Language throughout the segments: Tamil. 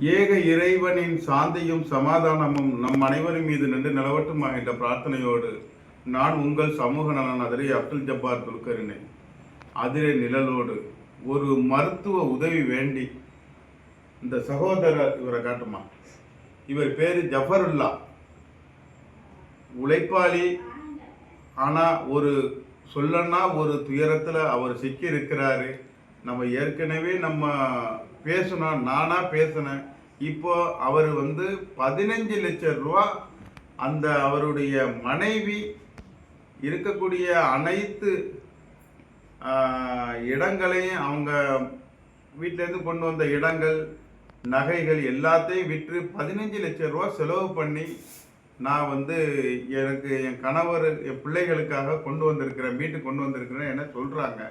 ஏக இறைவனின் சாந்தியும் சமாதானமும் நம் அனைவரின் மீது நின்று நிலவட்டுமா என்ற பிரார்த்தனையோடு நான் உங்கள் சமூக நலன் அதிரை அப்துல் ஜப்பார் துல்கரினை அதிரை நிழலோடு ஒரு மருத்துவ உதவி வேண்டி இந்த சகோதரர் இவரை காட்டுமா? இவர் பேர் ஜஃபருல்லா. உழைப்பாளி. ஆனால் ஒரு சொல்லன்னா ஒரு துயரத்தில் அவர் சிக்கி இருக்கிறாரு நம்ம ஏற்கனவே நம்ம பேசணும் நானாக பேசினேன். இப்போ அவர் வந்து பதினஞ்சு லட்சம் ரூபா அந்த அவருடைய மனைவி இருக்கக்கூடிய அனைத்து இடங்களையும் அவங்க வீட்டிலேருந்து கொண்டு வந்த இடங்கள் நகைகள் எல்லாத்தையும் விற்று பதினஞ்சு லட்சம் ரூபா செலவு பண்ணி நான் வந்து எனக்கு என் கணவர் என் பிள்ளைகளுக்காக கொண்டு வந்திருக்கிறேன் வீட்டுக்கு கொண்டு வந்திருக்கிறேன் என்ன சொல்கிறாங்க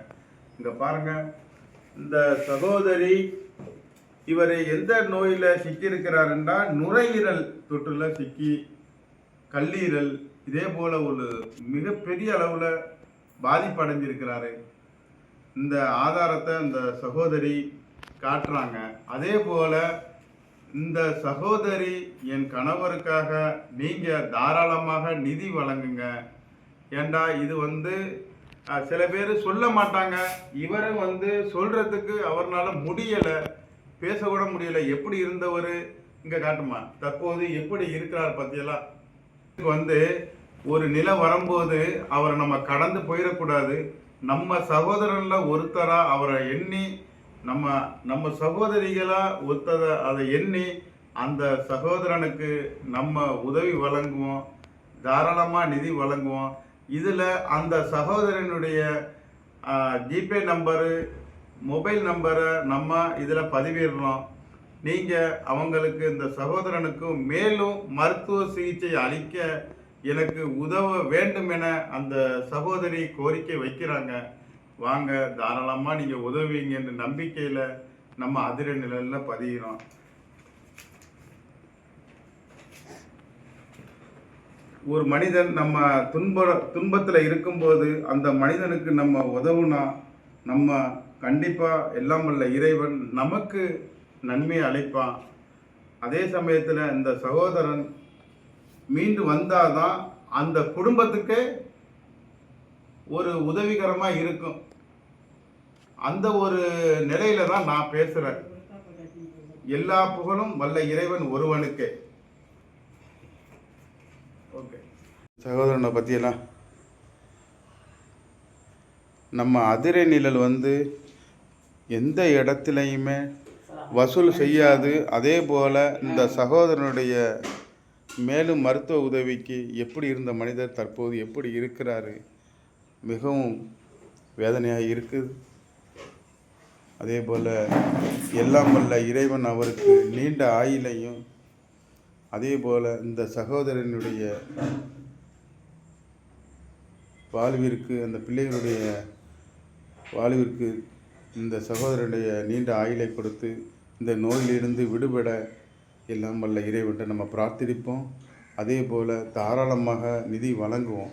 இங்கே பாருங்கள் இந்த சகோதரி இவர் எந்த நோயில் சிக்கியிருக்கிறாருன்னா நுரையீரல் தொற்றுல சிக்கி கல்லீரல் இதே போல் ஒரு மிகப்பெரிய அளவில் பாதிப்படைஞ்சிருக்கிறாரு. இந்த ஆதாரத்தை இந்த சகோதரி காட்டுறாங்க. அதே போல் இந்த சகோதரி என் கணவருக்காக நீங்கள் தாராளமாக நிதி வழங்குங்க. ஏண்டா இது வந்து சில பேர் சொல்ல மாட்டாங்க. இவரும் வந்து சொல்றதுக்கு அவர்னால முடியல. பேச கூட முடியல. எப்படி இருந்தவர்? இங்க காட்டுமா. தற்போது எப்படி இருக்கிறார் பத்தியெல்லாம். வந்து ஒரு நிலை வரும்போது அவரை நம்ம கடந்து போயிடக்கூடாது. நம்ம சகோதரனில் ஒருத்தராக அவரை எண்ணி நம்ம நம்ம சகோதரிகளாக ஒருத்தரை அதை எண்ணி அந்த சகோதரனுக்கு நம்ம உதவி வழங்குவோம். தாராளமாக நிதி வழங்குவோம். இதில் அந்த சகோதரனுடைய ஜிபே நம்பரு மொபைல் நம்பரை நம்ம இதில் பதிவிடுறோம். நீங்கள் அவங்களுக்கு இந்த சகோதரனுக்கும் மேலும் மருத்துவ சிகிச்சை அளிக்க எனக்கு உதவ வேண்டும் என அந்த சகோதரி கோரிக்கை வைக்கிறாங்க. வாங்க தாராளமாக நீங்கள் உதவுவீங்கன்னு நம்பிக்கையில் நம்ம அதிர நிலையில் பதிகிறோம் ஒரு மனிதன் நம்ம துன்ப துன்பத்தில் இருக்கும்போது அந்த மனிதனுக்கு நம்ம உதவுனா நம்ம கண்டிப்பாக எல்லாம் வல்ல இறைவன் நமக்கு நன்மையை அளிப்பான். அதே சமயத்தில் இந்த சகோதரன் மீண்டு வந்தாதான் அந்த குடும்பத்துக்கே ஒரு உதவிகரமாக இருக்கும். அந்த ஒரு நிலையில தான் நான் பேசுகிறேன் எல்லா புகழும் வல்ல இறைவன் ஒருவனுக்கே. ஓகே சகோதரனை பற்றியெல்லாம் நம்ம அதிரை நிழல் வந்து எந்த இடத்துலையுமே வசூல் செய்யாது. அதே போல் இந்த சகோதரனுடைய மேலும் மருத்துவ உதவிக்கு எப்படி இருந்த மனிதர் தற்போது எப்படி இருக்கிறாரு? மிகவும் வேதனையாக இருக்குது. அதே போல் எல்லாம் வல்ல இறைவன் அவருக்கு நீண்ட ஆயுளையும் அதே போல் இந்த சகோதரனுடைய வாழ்விற்கு அந்த பிள்ளைகளுடைய வாழ்விற்கு இந்த சகோதரனுடைய நீண்ட ஆயுளை கொடுத்து இந்த நோயிலிருந்து விடுபட எல்லாம் வல்ல இறைவன்ட்டு நம்ம பிரார்த்திப்போம். அதே போல் தாராளமாக நிதி வழங்குவோம்.